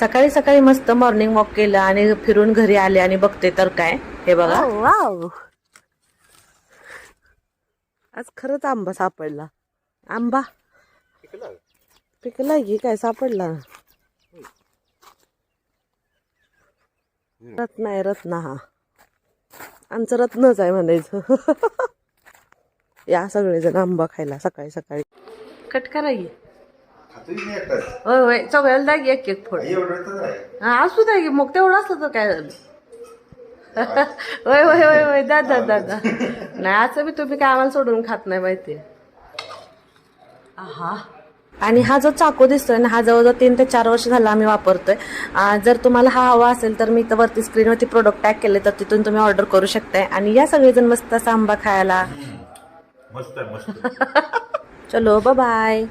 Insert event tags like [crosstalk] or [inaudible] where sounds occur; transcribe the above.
सकाळी सकाळी मस्त मॉर्निंग वॉक केलं आणि फिरून घरी आले आणि बघते तर काय. हे बघा. वाव आज खरंच आंबा सापडला. आंबा. पिकला की काय सापडला? रत्न आहे रत्न हा. आमचं रत्नच आहे म्हणायचं. [laughs] या सगळेजण आंबा खायला सकाळी सकाळी. कट करा की खातोय मी एकटाच. होय होय. सगळ्याला द्या की एक एक फोड. हा असू द्या की मग तेवढं असलं तर काय झालं? [laughs] होय होय होय होय. दा दा दा दा. नाही असं बी तुम्ही काय आम्हाला सोडून खात नाही माहिती आहा. आणि हा जो चाकू दिसतोय ना हा जवळजवळ तीन ते चार वर्ष झाला आम्ही वापरतोय. आ, जर तुम्हाला हा हवा असेल तर मी इथं वरती स्क्रीनवरती प्रोडक्ट टॅग केले तर तिथून तुम्ही ऑर्डर करू शकताय. आणि या सगळेजण मस्त असा आंबा खायला. मस्त [laughs] चलो बाय